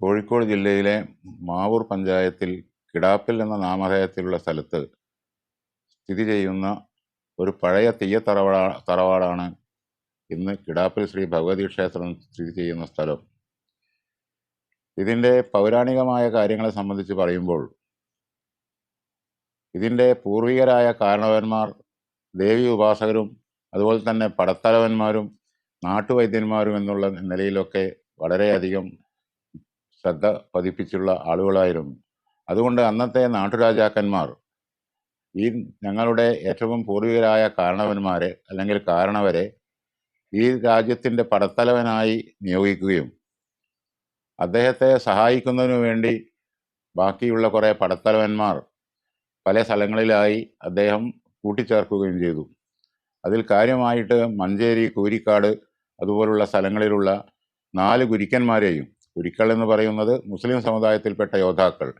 കോഴിക്കോട് ജില്ലയിലെ മാവൂർ പഞ്ചായത്തിൽ കിടാപ്പിൽ എന്ന നാമധേയത്തിലുള്ള സ്ഥലത്ത് സ്ഥിതി ചെയ്യുന്ന ഒരു പഴയ തെയ്യ തറവാടാ തറവാടാണ് ഇന്ന് കിടാപ്പിൽ ശ്രീ ഭഗവതി ക്ഷേത്രം സ്ഥിതി ചെയ്യുന്ന സ്ഥലം. ഇതിന്റെ പൗരാണികമായ കാര്യങ്ങളെ സംബന്ധിച്ച് പറയുമ്പോൾ ഇതിന്റെ പൂർവികരായ കാരണവന്മാർ ദേവി ഉപാസകരും അതുപോലെ തന്നെ പടത്തലവന്മാരും നാട്ടുവൈദ്യന്മാരും എന്നുള്ള നിലയിലൊക്കെ വളരെയധികം ശ്രദ്ധ പതിപ്പിച്ചുള്ള ആളുകളായിരുന്നു. അതുകൊണ്ട് അന്നത്തെ നാട്ടുരാജാക്കന്മാർ ഈ ഞങ്ങളുടെ ഏറ്റവും പൂർവികരായ കാരണവന്മാരെ അല്ലെങ്കിൽ കാരണവരെ ഈ രാജ്യത്തിന്റെ പടത്തലവനായി നിയോഗിക്കുകയും അദ്ദേഹത്തെ സഹായിക്കുന്നതിനു വേണ്ടി ബാക്കിയുള്ള കുറേ പടത്തലവന്മാർ പല സ്ഥലങ്ങളിലായി അദ്ദേഹം കൂട്ടിച്ചേർക്കുകയും ചെയ്തു. അതിൽ കാര്യമായിട്ട് മഞ്ചേരി കൂരിക്കാട് അതുപോലുള്ള സ്ഥലങ്ങളിലുള്ള നാല് ഗുരുക്കന്മാരെയും ഗുരുക്കൾ എന്ന് പറയുന്നത് മുസ്ലിം സമുദായത്തിൽപ്പെട്ട യോദ്ധാക്കൾ.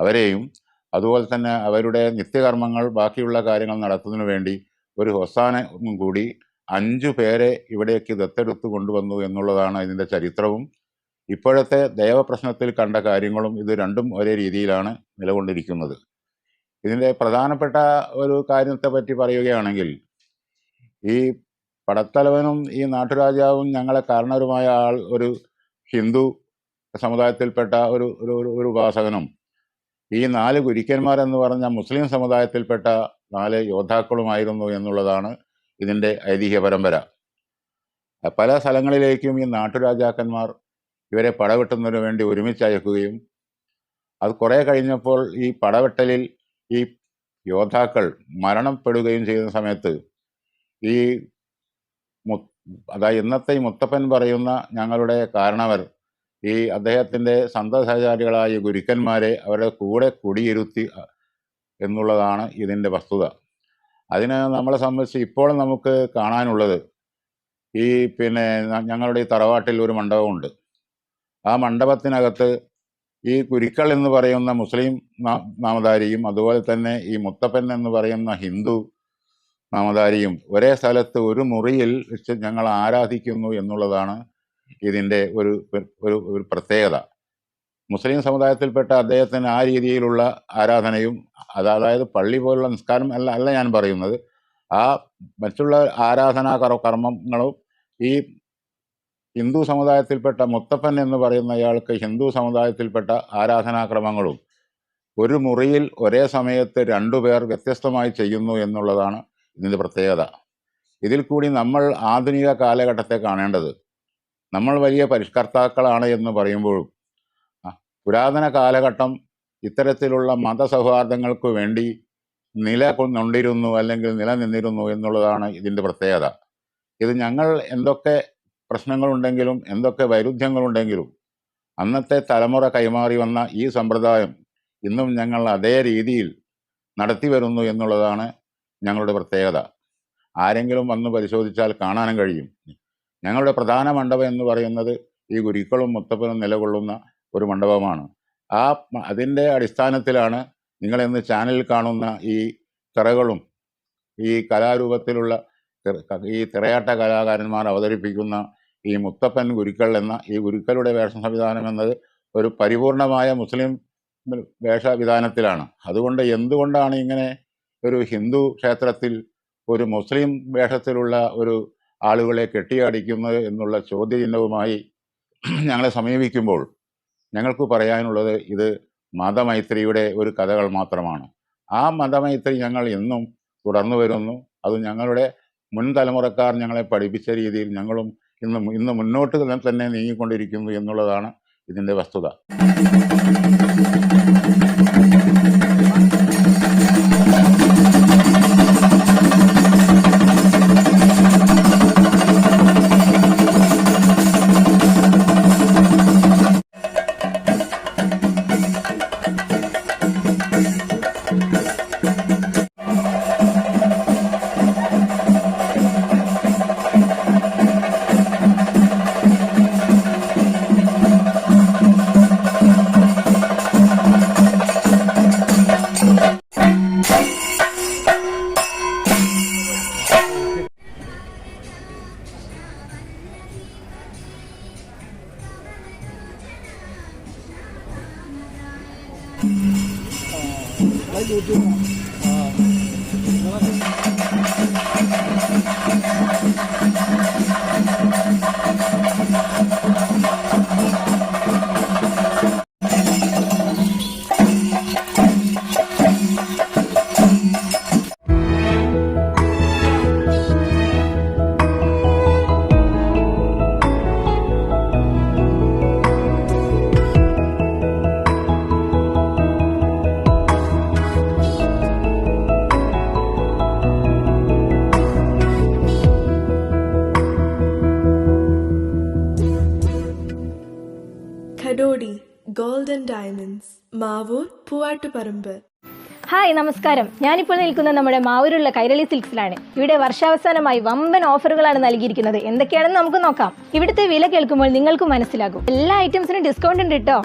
അവരെയും അതുപോലെ തന്നെ അവരുടെ നിത്യകർമ്മങ്ങൾ ബാക്കിയുള്ള കാര്യങ്ങൾ നടത്തുന്നതിനു വേണ്ടി ഒരു ഹൊസാനും കൂടി അഞ്ചു പേരെ ഇവിടേക്ക് ദത്തെടുത്ത് കൊണ്ടുവന്നു എന്നുള്ളതാണ് ഇതിന്റെ ചരിത്രവും. ഇപ്പോഴത്തെ ദൈവപ്രശ്നത്തിൽ കണ്ട കാര്യങ്ങളും ഇത് രണ്ടും ഒരേ രീതിയിലാണ് നിലകൊണ്ടിരിക്കുന്നത്. ഇതിന്റെ പ്രധാനപ്പെട്ട ഒരു കാര്യത്തെ പറ്റി പറയുകയാണെങ്കിൽ ഈ പടത്തലവനും ഈ നാട്ടുരാജാവും ഞങ്ങളെ കാരണവരുമായ ആൾ ഒരു ഹിന്ദു സമുദായത്തിൽപ്പെട്ട ഒരു ഒരു ഒരു- ഉപാസകനും ഈ നാല് ഗുരുക്കന്മാരെന്ന് പറഞ്ഞ മുസ്ലിം സമുദായത്തിൽപ്പെട്ട നാല് യോദ്ധാക്കളുമായിരുന്നു എന്നുള്ളതാണ് ഇതിന്റെ ഐതിഹ്യ പരമ്പര. പല സ്ഥലങ്ങളിലേക്കും ഈ നാട്ടുരാജാക്കന്മാർ ഇവരെ പടവെട്ടുന്നതിന് വേണ്ടി ഒരുമിച്ച് അയക്കുകയും അത് കുറേ കഴിഞ്ഞപ്പോൾ ഈ പടവെട്ടലിൽ ഈ യോദ്ധാക്കൾ മരണപ്പെടുകയും ചെയ്യുന്ന സമയത്ത് ഈ മു- അതായത് ഇന്നത്തെ ഈ മുത്തപ്പൻ പറയുന്ന ഞങ്ങളുടെ കാരണവർ ഈ അദ്ദേഹത്തിന്റെ സന്തസഹചാരികളായ ഗുരുക്കന്മാരെ അവരുടെ കൂടെ കുടിയിരുത്തി എന്നുള്ളതാണ് ഇതിന്റെ വസ്തുത. അതിന് നമ്മളെ സംബന്ധിച്ച് ഇപ്പോഴും നമുക്ക് കാണാനുള്ളത് ഈ പിന്നെ ഞങ്ങളുടെ ഈ തറവാട്ടിൽ ഒരു മണ്ഡപമുണ്ട്. ആ മണ്ഡപത്തിനകത്ത് ഈ കുരുക്കൾ എന്ന് പറയുന്ന മുസ്ലിം നാമധാരിയും അതുപോലെ തന്നെ ഈ മുത്തപ്പൻ എന്ന് പറയുന്ന ഹിന്ദു നാമധാരിയും ഒരേ സ്ഥലത്ത് ഒരു മുറിയിൽ വെച്ച് ഞങ്ങൾ ആരാധിക്കുന്നു എന്നുള്ളതാണ് ഇതിന്റെ ഒരു ഒരു പ്രത്യേകത. മുസ്ലിം സമുദായത്തിൽപ്പെട്ട അദ്ദേഹത്തിന് ആ രീതിയിലുള്ള ആരാധനയും അത് അതായത് പള്ളി പോലുള്ള നിസ്കാരം അല്ല അല്ല ഞാൻ പറയുന്നത്. ആ മറ്റുള്ള ആരാധനാ കർമ്മങ്ങളും ഈ ഹിന്ദു സമുദായത്തിൽപ്പെട്ട മുത്തപ്പൻ എന്ന് പറയുന്ന അയാൾക്ക് ഹിന്ദു സമുദായത്തിൽപ്പെട്ട ആരാധനാക്രമങ്ങളും ഒരു മുറിയിൽ ഒരേ സമയത്ത് രണ്ടുപേർ വ്യത്യസ്തമായി ചെയ്യുന്നു എന്നുള്ളതാണ് ഇതിന്റെ പ്രത്യേകത. ഇതിൽ കൂടി നമ്മൾ ആധുനിക കാലഘട്ടത്തെ കാണേണ്ടത്. നമ്മൾ വലിയ പരിഷ്കർത്താക്കളാണ് എന്ന് പറയുമ്പോഴും പുരാതന കാലഘട്ടം ഇത്തരത്തിലുള്ള മതസൗഹാർദ്ദങ്ങൾക്ക് വേണ്ടി നിലകൊണ്ടിരുന്നു അല്ലെങ്കിൽ നിലനിന്നിരുന്നു എന്നുള്ളതാണ് ഇതിന്റെ പ്രത്യേകത. ഇത് ഞങ്ങൾ എന്തൊക്കെ പ്രശ്നങ്ങളുണ്ടെങ്കിലും എന്തൊക്കെ വൈരുദ്ധ്യങ്ങളുണ്ടെങ്കിലും അന്നത്തെ തലമുറ കൈമാറി വന്ന ഈ സമ്പ്രദായം ഇന്നും ഞങ്ങൾ അതേ രീതിയിൽ നടത്തി വരുന്നു എന്നുള്ളതാണ് ഞങ്ങളുടെ പ്രത്യേകത. ആരെങ്കിലും വന്ന് പരിശോധിച്ചാൽ കാണാനും കഴിയും. ഞങ്ങളുടെ പ്രധാന മണ്ഡപം എന്ന് പറയുന്നത് ഈ ഗുരുക്കളും മുത്തപ്പനും നിലകൊള്ളുന്ന ഒരു മണ്ഡപമാണ്. ആ അതിന്റെ അടിസ്ഥാനത്തിലാണ് നിങ്ങളെന്ന് ചാനലിൽ കാണുന്ന ഈ തിറകളും ഈ കലാരൂപത്തിലുള്ള ഈ തിറയാട്ട കലാകാരന്മാർ അവതരിപ്പിക്കുന്ന ഈ മുത്തപ്പൻ ഗുരുക്കൾ എന്ന ഈ ഗുരുക്കളുടെ വേഷ സംവിധാനം എന്നത് ഒരു പരിപൂർണമായ മുസ്ലിം വേഷവിധാനത്തിലാണ്. അതുകൊണ്ട് എന്തുകൊണ്ടാണ് ഇങ്ങനെ ഒരു ഹിന്ദു ക്ഷേത്രത്തിൽ ഒരു മുസ്ലിം വേഷത്തിലുള്ള ഒരു ആളുകളെ കെട്ടിയടിക്കുന്നത് എന്നുള്ള ചോദ്യചിഹ്നവുമായി ഞങ്ങളെ സമീപിക്കുമ്പോൾ ഞങ്ങൾക്ക് പറയാനുള്ളത് ഇത് മതമൈത്രിയുടെ ഒരു കഥകൾ മാത്രമാണ്. ആ മതമൈത്രി ഞങ്ങൾ എന്നും തുടർന്നു വരുന്നു. അത് ഞങ്ങളുടെ മുൻ തലമുറക്കാർ ഞങ്ങളെ പഠിപ്പിച്ച രീതിയിൽ ഞങ്ങളും ഇന്ന് ഇന്ന് മുന്നോട്ട് തന്നെ നീങ്ങിക്കൊണ്ടിരിക്കുന്നു എന്നുള്ളതാണ് ഇതിന്റെ വസ്തുത. 就这 and മാവൂർ പൂവാട്ടുപറമ്പ്. ഹായ് നമസ്കാരം. ഞാനിപ്പോൾ നിൽക്കുന്നത് നമ്മുടെ മാവൂരുള്ള കൈരളി സിൽക്സിലാണ്. ഇവിടെ വർഷാവസാനമായി വമ്പൻ ഓഫറുകളാണ് നൽകിയിരിക്കുന്നത്. എന്തൊക്കെയാണെന്ന് നമുക്ക് നോക്കാം. ഇവിടുത്തെ വില കേൾക്കുമ്പോൾ നിങ്ങൾക്ക് മനസ്സിലാകും. എല്ലാ ഐറ്റംസിനും ഡിസ്കൗണ്ട് ഉണ്ട് കേട്ടോ